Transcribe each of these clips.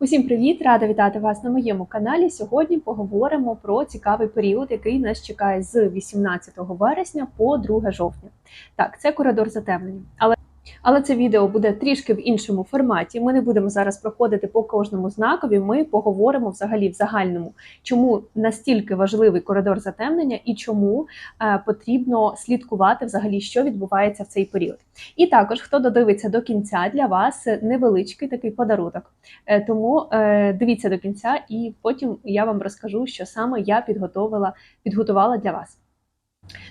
Усім привіт! Рада вітати вас на моєму каналі. Сьогодні поговоримо про цікавий період, який нас чекає з 18 вересня по 2 жовтня. Так, це коридор затемнення. Але але це відео буде трішки в іншому форматі. Ми не будемо зараз проходити по кожному знакові. Ми поговоримо взагалі в загальному, чому настільки важливий коридор затемнення і чому е, потрібно слідкувати взагалі, що відбувається в цей період. І також, хто додивиться до кінця, для вас невеличкий такий подарунок. Е, тому е, дивіться до кінця, і потім я вам розкажу, що саме я підготовила, підготувала для вас.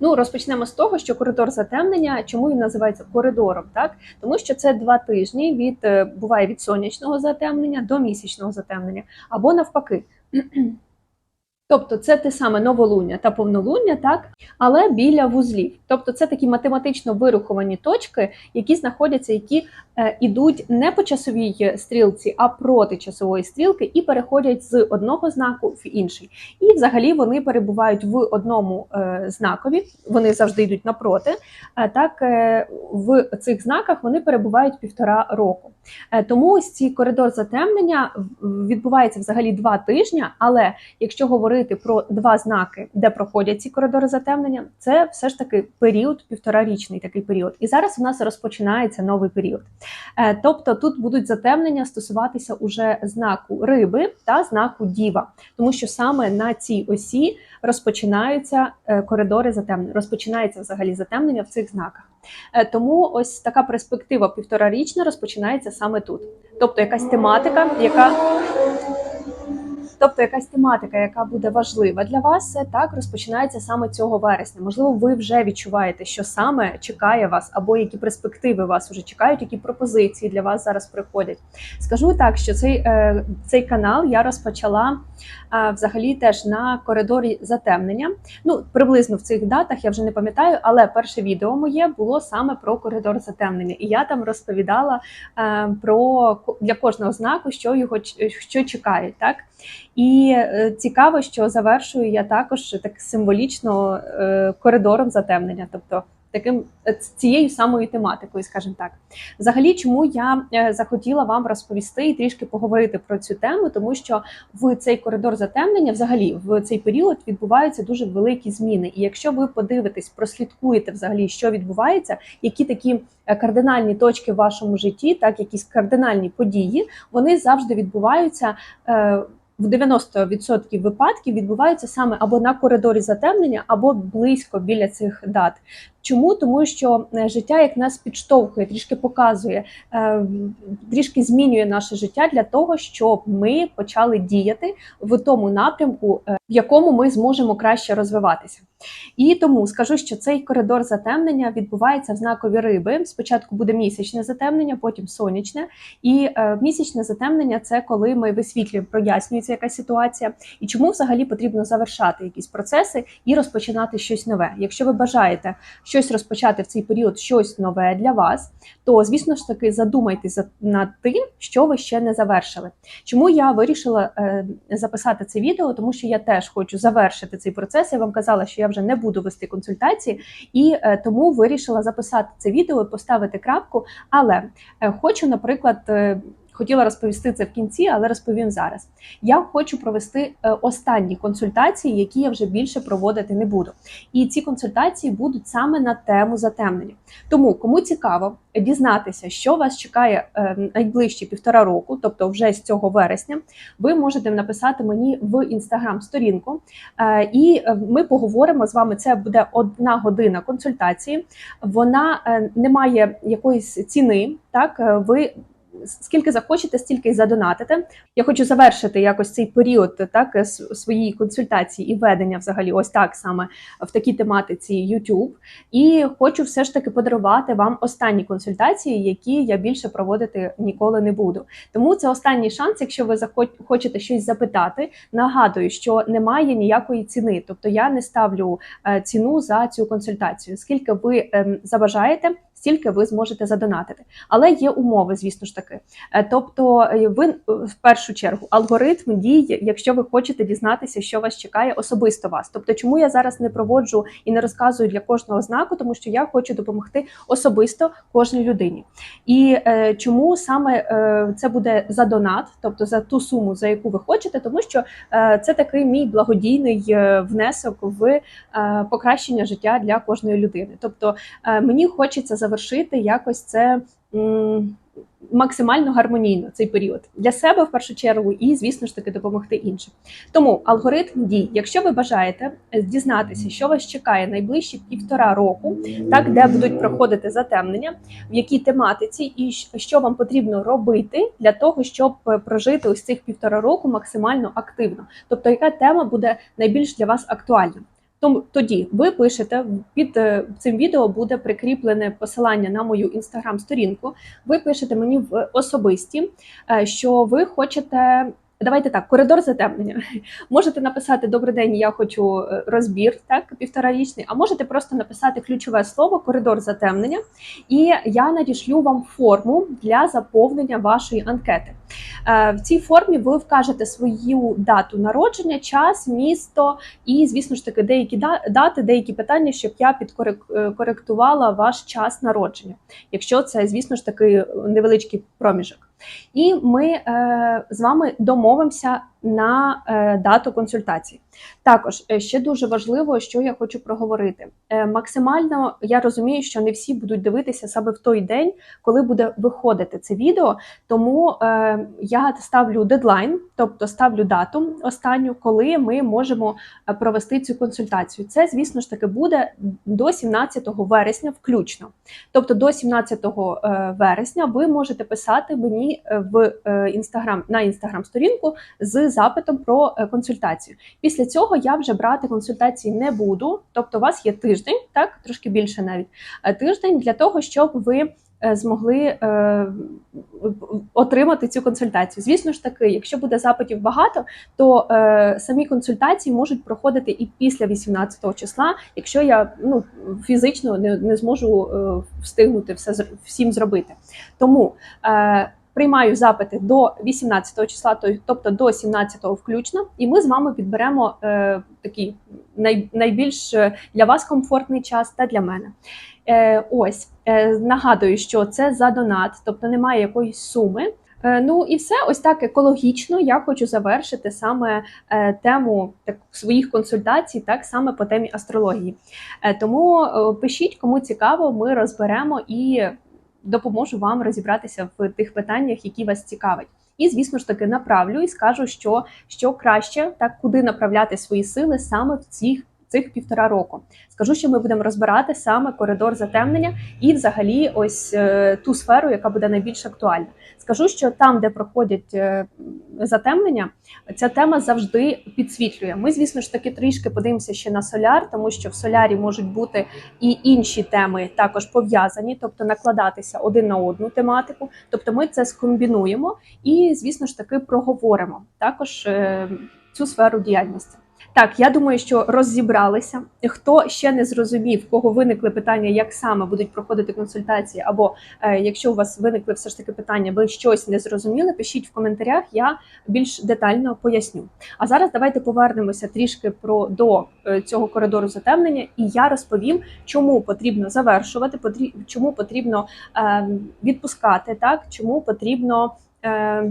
Ну, розпочнемо з того, що коридор затемнення, чому він називається коридором, так тому що це два тижні від е, буває від сонячного затемнення до місячного затемнення, або навпаки. Тобто це те саме новолуння та повнолуння, так, але біля вузлів. Тобто це такі математично вируховані точки, які знаходяться, які е, ідуть не по часовій стрілці, а проти часової стрілки, і переходять з одного знаку в інший. І взагалі вони перебувають в одному е, знакові, вони завжди йдуть напроти. Е, так е, в цих знаках вони перебувають півтора року. Е, тому ось ці коридор затемнення відбувається взагалі два тижні, але якщо говорити про два знаки, де проходять ці коридори затемнення, це все ж таки період, півторарічний такий період. І зараз у нас розпочинається новий період. Е, тобто тут будуть затемнення стосуватися уже знаку риби та знаку діва, тому що саме на цій осі розпочинаються е, коридори затемнення, розпочинається взагалі затемнення в цих знаках. Е, тому ось така перспектива півторарічна розпочинається саме тут. Тобто якась тематика, яка Тобто якась тематика, яка буде важлива для вас, так розпочинається саме цього вересня. Можливо, ви вже відчуваєте, що саме чекає вас, або які перспективи вас вже чекають, які пропозиції для вас зараз приходять. Скажу так, що цей е, цей канал я розпочала е, взагалі теж на коридорі затемнення. Ну, приблизно в цих датах я вже не пам'ятаю, але перше відео моє було саме про коридор затемнення, і я там розповідала е, про для кожного знаку, що його що чекають, так. І е, цікаво, що завершую я також так символічно е, коридором затемнення, тобто таким е, цією самою тематикою, скажімо так. Взагалі, чому я захотіла вам розповісти і трішки поговорити про цю тему, тому що в цей коридор затемнення, взагалі, в цей період відбуваються дуже великі зміни. І якщо ви подивитесь, прослідкуєте взагалі, що відбувається, які такі кардинальні точки в вашому житті, так якісь кардинальні події, вони завжди відбуваються в 90% випадків відбуваються саме або на коридорі затемнення, або близько біля цих дат. Чому? Тому що е, життя як нас підштовхує, трішки показує, е, трішки змінює наше життя для того, щоб ми почали діяти в тому напрямку, е, в якому ми зможемо краще розвиватися. І тому скажу, що цей коридор затемнення відбувається в знакові риби. Спочатку буде місячне затемнення, потім сонячне. І місячне затемнення це коли ми висвітлюємо, прояснюється якась ситуація. І чому взагалі потрібно завершати якісь процеси і розпочинати щось нове. Якщо ви бажаєте щось розпочати в цей період, щось нове для вас, то звісно ж таки задумайтеся над тим, що ви ще не завершили. Чому я вирішила е, записати це відео? Тому що я теж хочу завершити цей процес. Я вам казала, що я вже не буду вести консультації, і е, тому вирішила записати це відео, поставити крапку. Але е, хочу, наприклад. Хотіла розповісти це в кінці, але розповім зараз. Я хочу провести е, останні консультації, які я вже більше проводити не буду. І ці консультації будуть саме на тему затемнення. Тому, кому цікаво дізнатися, що вас чекає е, найближчі півтора року, тобто вже з цього вересня, ви можете написати мені в інстаграм-сторінку, е, і ми поговоримо з вами. Це буде одна година консультації. Вона не має якоїсь ціни. Так, ви скільки захочете, стільки й задонатите. Я хочу завершити якось цей період так своїй консультації і ведення, взагалі, ось так саме в такій тематиці YouTube. І хочу все ж таки подарувати вам останні консультації, які я більше проводити ніколи не буду. Тому це останній шанс, якщо ви хочете щось запитати. Нагадую, що немає ніякої ціни, тобто я не ставлю е, ціну за цю консультацію. Скільки ви ем, забажаєте, стільки ви зможете задонатити. Але є умови, звісно ж таки. Е, Тобто, е, ви е, в першу чергу алгоритм дій, якщо ви хочете дізнатися, що вас чекає особисто вас. Тобто, чому я зараз не проводжу і не розказую для кожного знаку, тому що я хочу допомогти особисто кожній людині. І е, чому саме е, це буде за донат, тобто за ту суму, за яку ви хочете, тому що е, це такий мій благодійний внесок в е, покращення життя для кожної людини. Тобто е, мені хочеться завершити якось це. Максимально гармонійно цей період для себе в першу чергу, і звісно ж таки допомогти іншим. Тому алгоритм дій, якщо ви бажаєте е, дізнатися, що вас чекає найближчі півтора року, так де будуть проходити затемнення, в якій тематиці, і що вам потрібно робити для того, щоб е, прожити ось цих півтора року максимально активно. Тобто, яка тема буде найбільш для вас актуальна? Тому тоді ви пишете під е, цим відео буде прикріплене посилання на мою інстаграм-сторінку. Ви пишете мені в особисті, е, що ви хочете. Давайте так, коридор затемнення. Можете написати Добрий день, я хочу е, розбір, так, півторарічний, а можете просто написати ключове слово коридор затемнення, і я надішлю вам форму для заповнення вашої анкети. Е, В цій формі ви вкажете свою дату народження, час, місто і, звісно ж таки, деякі дати, деякі питання, щоб я підкоректувала ваш час народження, якщо це, звісно ж таки, невеличкий проміжок. І ми е, з вами домовимося на е, дату консультації. Також е, ще дуже важливо, що я хочу проговорити. Е, максимально я розумію, що не всі будуть дивитися саме в той день, коли буде виходити це відео. Тому я ставлю дедлайн, тобто ставлю дату останню, коли ми можемо провести цю консультацію. Це, звісно ж таки, буде до 17 вересня, включно. Тобто до 17 е, вересня ви можете писати мені в інстаграм на інстаграм-сторінку з запитом про е, консультацію. Після цього я вже брати консультації не буду. Тобто, у вас є тиждень, так трошки більше навіть е, тиждень для того, щоб ви. е, Змогли е, отримати цю консультацію. Звісно ж таки, якщо буде запитів багато, то е, самі консультації можуть проходити і після 18 числа, якщо я ну фізично не, не зможу е, встигнути все всім зробити. Тому е, приймаю запити до 18 числа, то- тобто до 17 включно, і ми з вами підберемо е, такий най, найбільш е, для вас комфортний час та для мене. Е, ось е, нагадую, що це за донат, тобто немає якоїсь суми. Е, Ну і все ось так екологічно. Я хочу завершити саме е, тему так, своїх консультацій, так саме по темі астрології. Тому пишіть, кому цікаво, ми розберемо і допоможу вам розібратися в тих питаннях, які вас цікавить. І, звісно ж таки, направлю і скажу, що, що краще, так куди направляти свої сили саме в цих, цих півтора року. Скажу, що ми будемо розбирати саме коридор затемнення і, взагалі, ось е, ту сферу, яка буде найбільш актуальна. Скажу, що там, де проходять е, затемнення, ця тема завжди підсвітлює. Ми, звісно ж таки, трішки подивимося ще на соляр, тому що в солярі можуть бути і інші теми також пов'язані, тобто накладатися один на одну тематику. Тобто, ми це скомбінуємо і, звісно ж таки, проговоримо також е, цю сферу діяльності. Так, я думаю, що розібралися. Хто ще не зрозумів, кого виникли питання, як саме будуть проходити консультації, або е, якщо у вас виникли все ж таки питання, ви щось не зрозуміли, пишіть в коментарях, я більш детально поясню. А зараз давайте повернемося трішки про до е, цього коридору затемнення, і я розповім, чому потрібно завершувати, потрі- чому потрібно е, відпускати, так чому потрібно. Е,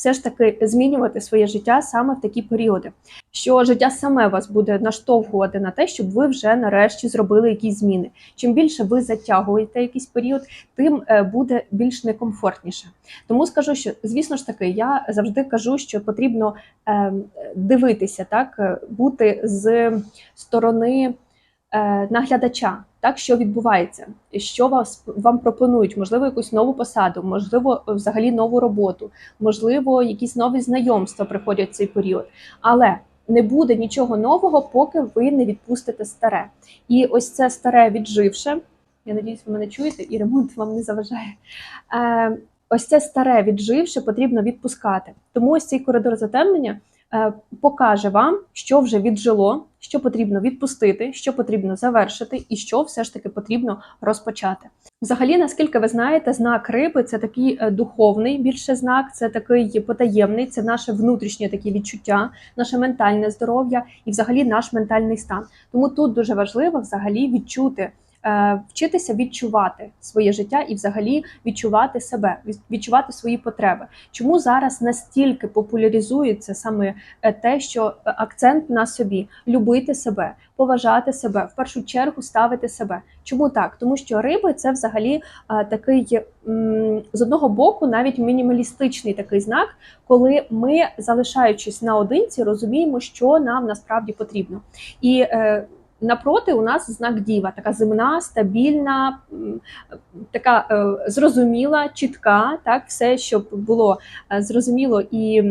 все ж таки змінювати своє життя саме в такі періоди, що життя саме вас буде наштовхувати на те, щоб ви вже нарешті зробили якісь зміни. Чим більше ви затягуєте якийсь період, тим е, буде більш некомфортніше. Тому скажу, що звісно ж таки, я завжди кажу, що потрібно е, дивитися, так е, бути з сторони наглядача. Так, що відбувається, що вас вам пропонують, можливо, якусь нову посаду, можливо, взагалі нову роботу, можливо, якісь нові знайомства приходять в цей період. Але не буде нічого нового, поки ви не відпустите старе. І ось це старе відживше. Я надіюсь, ви мене чуєте, і ремонт вам не заважає. Е, ось це старе відживше потрібно відпускати. Тому ось цей коридор затемнення е, покаже вам, що вже віджило, що потрібно відпустити, що потрібно завершити, і що все ж таки потрібно розпочати. Взагалі, наскільки ви знаєте, знак риби це такий е, духовний більше знак, це такий потаємний, це наше внутрішнє такі відчуття, наше ментальне здоров'я і взагалі наш ментальний стан. Тому тут дуже важливо взагалі відчути. Е, Вчитися відчувати своє життя і, взагалі, відчувати себе, відчувати свої потреби. Чому зараз настільки популяризується саме е, те, що е, акцент на собі любити себе, поважати себе, в першу чергу ставити себе. Чому так? Тому що риби це взагалі такий з одного боку навіть мінімалістичний такий знак, коли ми, залишаючись наодинці, розуміємо, що нам насправді потрібно. І Напроти у нас знак діва, така земна, стабільна, така е, зрозуміла, чітка, так, все, щоб було е, зрозуміло і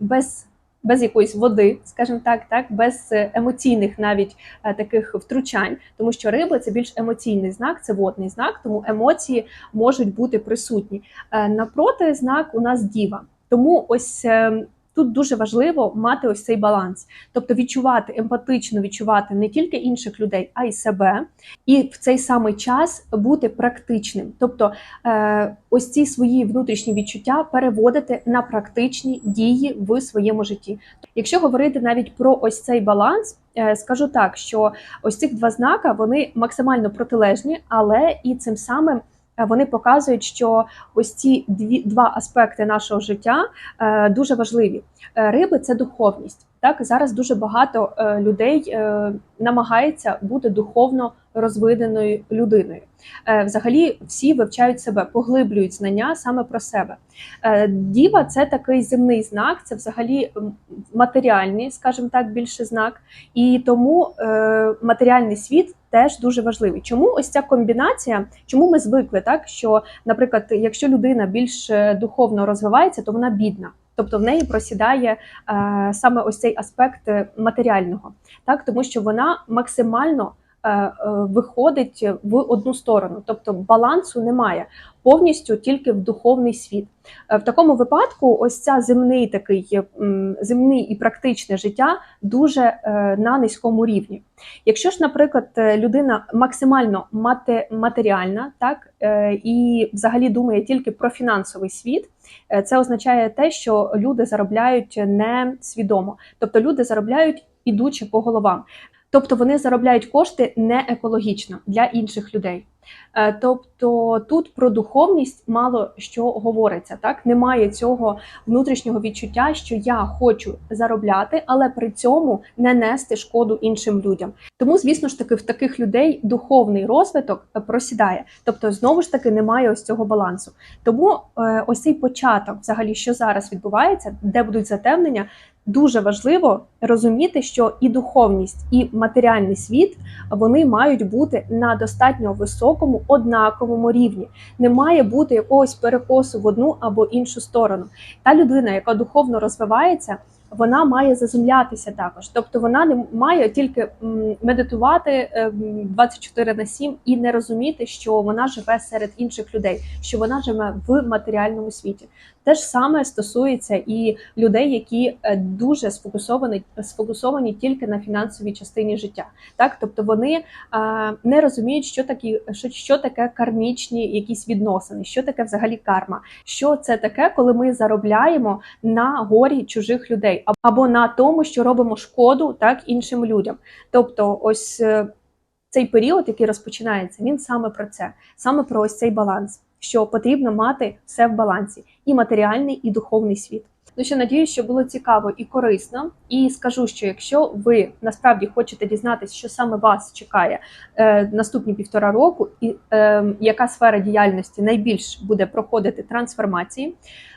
без, без якоїсь води, скажімо так, так, без емоційних навіть е, таких втручань, тому що риба це більш емоційний знак, це водний знак, тому емоції можуть бути присутні. Напроти знак у нас діва. Тому ось е, тут дуже важливо мати ось цей баланс, тобто відчувати емпатично відчувати не тільки інших людей, а й себе, і в цей самий час бути практичним. Тобто е, ось ці свої внутрішні відчуття переводити на практичні дії в своєму житті. Якщо говорити навіть про ось цей баланс, е, скажу так, що ось цих два знака вони максимально протилежні, але і цим самим. Е, Вони показують, що ось ці дві два аспекти нашого життя е, дуже важливі. Е, Риби це духовність. Так зараз дуже багато е, людей е, намагається бути духовно розвиденою людиною. Е, Взагалі, всі вивчають себе, поглиблюють знання саме про себе. Діва це такий земний знак, це взагалі матеріальний, скажімо так, більше знак. І тому матеріальний світ теж дуже важливий. Чому ось ця комбінація? Чому ми звикли так, що, наприклад, якщо людина більш духовно розвивається, то вона бідна. Тобто в неї просідає е, саме ось цей аспект е, матеріального, так? Тому що вона максимально виходить в одну сторону, тобто балансу немає повністю тільки в духовний світ. Е, В такому випадку, ось ця земний такий земний і практичне життя дуже е, на низькому рівні. Якщо ж, наприклад, е, людина максимально мате, матеріальна, так е, і взагалі думає тільки про фінансовий світ, е, це означає те, що люди заробляють не свідомо, тобто люди заробляють ідучи по головам. Тобто вони заробляють кошти не екологічно для інших людей. Е, Тобто тут про духовність мало що говориться. Так немає цього внутрішнього відчуття, що я хочу заробляти, але при цьому не нести шкоду іншим людям. Тому, звісно ж таки, в таких людей духовний розвиток е, просідає. Тобто, знову ж таки, немає ось цього балансу. Тому е, ось цей початок, взагалі, що зараз відбувається, де будуть затемнення. Дуже важливо розуміти, що і духовність, і матеріальний світ вони мають бути на достатньо високому однаковому рівні. Не має бути якогось перекосу в одну або іншу сторону. Та людина, яка духовно розвивається, вона має заземлятися також. Тобто вона не має тільки медитувати ем, 24 на 7 і не розуміти, що вона живе серед інших людей, що вона живе в матеріальному світі. Те ж саме стосується і людей, які е, дуже сфокусовані сфокусовані тільки на фінансовій частині життя. Так, тобто вони е, не розуміють, що такі, що, що таке кармічні якісь відносини, що таке взагалі карма, що це таке, коли ми заробляємо на горі чужих людей, або на тому, що робимо шкоду так іншим людям. Тобто, ось е, цей період, який розпочинається, він саме про це, саме про ось цей баланс, що потрібно мати все в балансі, і матеріальний, і духовний світ. Ну що надіюсь, що було цікаво і корисно. І скажу, що якщо ви насправді хочете дізнатися, що саме вас чекає е, наступні півтора року, і е, яка сфера діяльності найбільш буде проходити трансформації,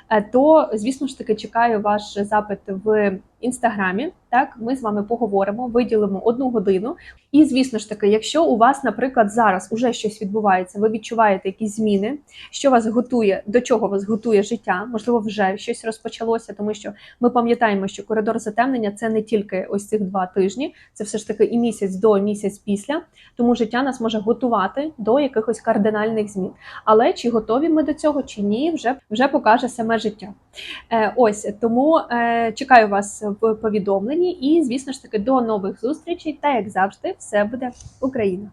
е, то звісно ж таки чекаю ваш запит в інстаграмі. Так, ми з вами поговоримо, виділимо одну годину. І звісно ж таки, якщо у вас, наприклад, зараз уже щось відбувається, ви відчуваєте якісь зміни, що вас готує, до чого вас готує життя, можливо, вже щось розпочалося, тому що ми пам'ятаємо, що коридор затемнення це не тільки ось цих два тижні, це все ж таки і місяць до, і місяць після. Тому життя нас може готувати до якихось кардинальних змін. Але чи готові ми до цього, чи ні, вже вже покаже саме життя. Е, ось тому е, чекаю вас в повідомленні, і звісно ж таки до нових зустрічей. Та як завжди, все буде Україна.